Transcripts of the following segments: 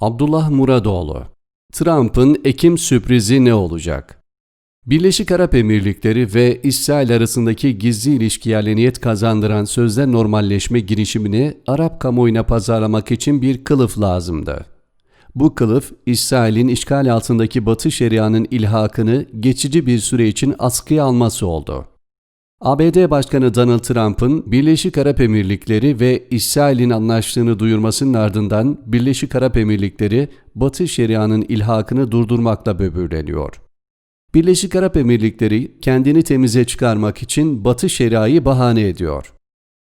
Abdullah Muradoğlu Trump'ın Ekim sürprizi ne olacak? Birleşik Arap Emirlikleri ve İsrail arasındaki gizli ilişkiye niyet kazandıran sözde normalleşme girişimini Arap kamuoyuna pazarlamak için bir kılıf lazımdı. Bu kılıf, İsrail'in işgal altındaki Batı Şeria'nın ilhakını geçici bir süre için askıya alması oldu. ABD Başkanı Donald Trump'ın Birleşik Arap Emirlikleri ve İsrail'in anlaştığını duyurmasının ardından Birleşik Arap Emirlikleri Batı Şeria'nın ilhakını durdurmakla böbürleniyor. Birleşik Arap Emirlikleri kendini temize çıkarmak için Batı Şeria'yı bahane ediyor.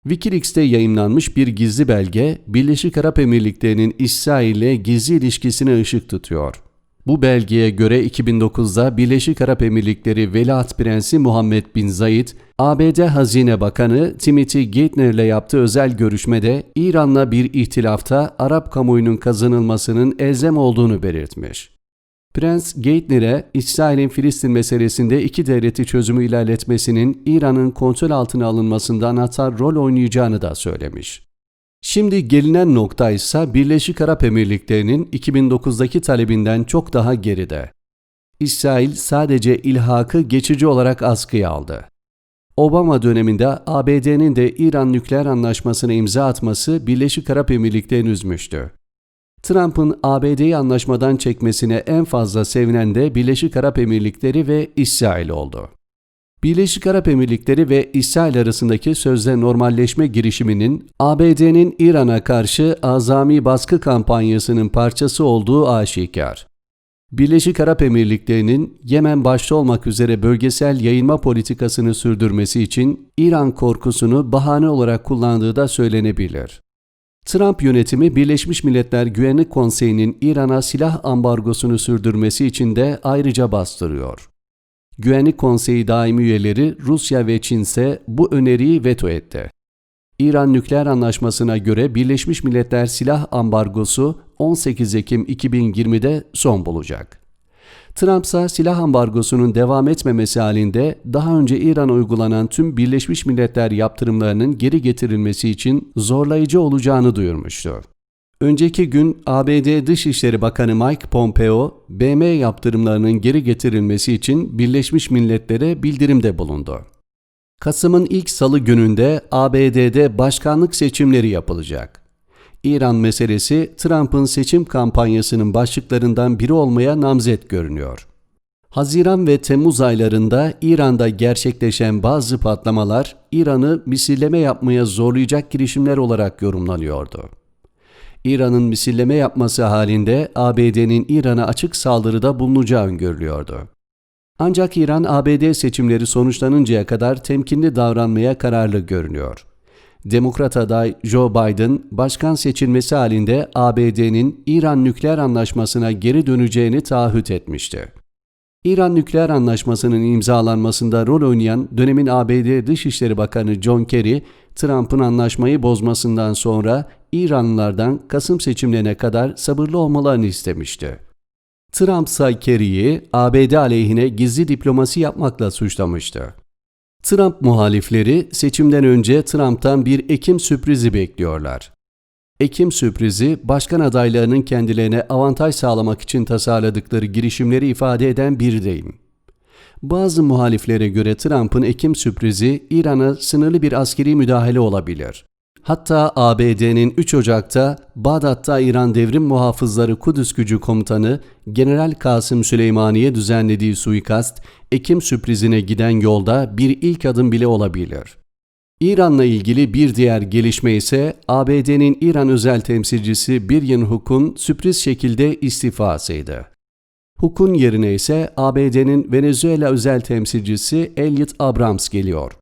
Wikileaks'te yayınlanmış bir gizli belge, Birleşik Arap Emirlikleri'nin İsrail ile gizli ilişkisine ışık tutuyor. Bu belgeye göre 2009'da Birleşik Arap Emirlikleri Veliaht Prensi Muhammed Bin Zayed, ABD Hazine Bakanı Timothy Geithner ile yaptığı özel görüşmede İran'la bir ihtilafta Arap kamuoyunun kazanılmasının elzem olduğunu belirtmiş. Prens Geithner'e İsrail'in Filistin meselesinde iki devleti çözümü ilerletmesinin İran'ın kontrol altına alınmasında anahtar rol oynayacağını da söylemiş. Şimdi gelinen nokta ise Birleşik Arap Emirlikleri'nin 2009'daki talebinden çok daha geride. İsrail sadece ilhakı geçici olarak askıya aldı. Obama döneminde ABD'nin de İran nükleer anlaşmasına imza atması Birleşik Arap Emirlikleri'ni üzmüştü. Trump'ın ABD'yi anlaşmadan çekmesine en fazla sevinen de Birleşik Arap Emirlikleri ve İsrail oldu. Birleşik Arap Emirlikleri ve İsrail arasındaki sözde normalleşme girişiminin ABD'nin İran'a karşı azami baskı kampanyasının parçası olduğu aşikar. Birleşik Arap Emirlikleri'nin Yemen başta olmak üzere bölgesel yayılma politikasını sürdürmesi için İran korkusunu bahane olarak kullandığı da söylenebilir. Trump yönetimi Birleşmiş Milletler Güvenlik Konseyi'nin İran'a silah ambargosunu sürdürmesi için de ayrıca bastırıyor. Güvenlik Konseyi daimi üyeleri Rusya ve Çin ise bu öneriyi veto etti. İran nükleer anlaşmasına göre Birleşmiş Milletler silah ambargosu 18 Ekim 2020'de son bulacak. Trump ise silah ambargosunun devam etmemesi halinde daha önce İran'a uygulanan tüm Birleşmiş Milletler yaptırımlarının geri getirilmesi için zorlayıcı olacağını duyurmuştu. Önceki gün ABD Dışişleri Bakanı Mike Pompeo, BM yaptırımlarının geri getirilmesi için Birleşmiş Milletler'e bildirimde bulundu. Kasım'ın ilk salı gününde ABD'de başkanlık seçimleri yapılacak. İran meselesi Trump'ın seçim kampanyasının başlıklarından biri olmaya namzet görünüyor. Haziran ve Temmuz aylarında İran'da gerçekleşen bazı patlamalar İran'ı misilleme yapmaya zorlayacak girişimler olarak yorumlanıyordu. İran'ın misilleme yapması halinde ABD'nin İran'a açık saldırıda bulunacağı öngörülüyordu. Ancak İran ABD seçimleri sonuçlanıncaya kadar temkinli davranmaya kararlı görünüyor. Demokrat aday Joe Biden, başkan seçilmesi halinde ABD'nin İran nükleer anlaşmasına geri döneceğini taahhüt etmişti. İran nükleer anlaşmasının imzalanmasında rol oynayan dönemin ABD Dışişleri Bakanı John Kerry, Trump'ın anlaşmayı bozmasından sonra İranlılardan Kasım seçimlerine kadar sabırlı olmalarını istemişti. Trump ise Kerry'i ABD aleyhine gizli diplomasi yapmakla suçlamıştı. Trump muhalifleri seçimden önce Trump'tan bir Ekim sürprizi bekliyorlar. Ekim sürprizi, başkan adaylarının kendilerine avantaj sağlamak için tasarladıkları girişimleri ifade eden bir deyim. Bazı muhaliflere göre Trump'ın Ekim sürprizi İran'a sınırlı bir askeri müdahale olabilir. Hatta ABD'nin 3 Ocak'ta Bağdat'ta İran Devrim Muhafızları Kudüs Gücü Komutanı General Kasım Süleymani'ye düzenlediği suikast, Ekim sürprizine giden yolda bir ilk adım bile olabilir. İran'la ilgili bir diğer gelişme ise ABD'nin İran özel temsilcisi Biryan Hook'un sürpriz şekilde istifasıydı. Hook'un yerine ise ABD'nin Venezuela özel temsilcisi Elliot Abrams geliyor.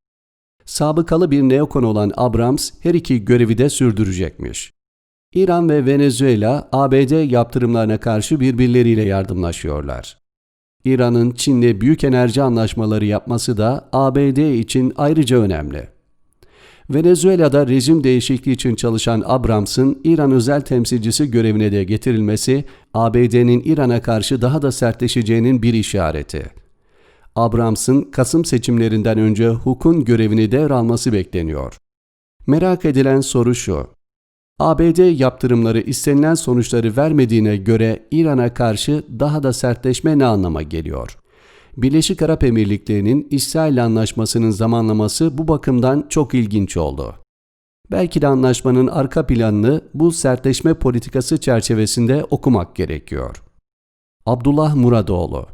Sabıkalı bir neokon olan Abrams her iki görevi de sürdürecekmiş. İran ve Venezuela ABD yaptırımlarına karşı birbirleriyle yardımlaşıyorlar. İran'ın Çin'le büyük enerji anlaşmaları yapması da ABD için ayrıca önemli. Venezuela'da rejim değişikliği için çalışan Abrams'ın İran özel temsilcisi görevine de getirilmesi ABD'nin İran'a karşı daha da sertleşeceğinin bir işareti. Abrams'ın Kasım seçimlerinden önce hukukun görevini devralması bekleniyor. Merak edilen soru şu. ABD yaptırımları istenilen sonuçları vermediğine göre İran'a karşı daha da sertleşme ne anlama geliyor? Birleşik Arap Emirlikleri'nin İsrail Anlaşması'nın zamanlaması bu bakımdan çok ilginç oldu. Belki de anlaşmanın arka planını bu sertleşme politikası çerçevesinde okumak gerekiyor. Abdullah Muradoğlu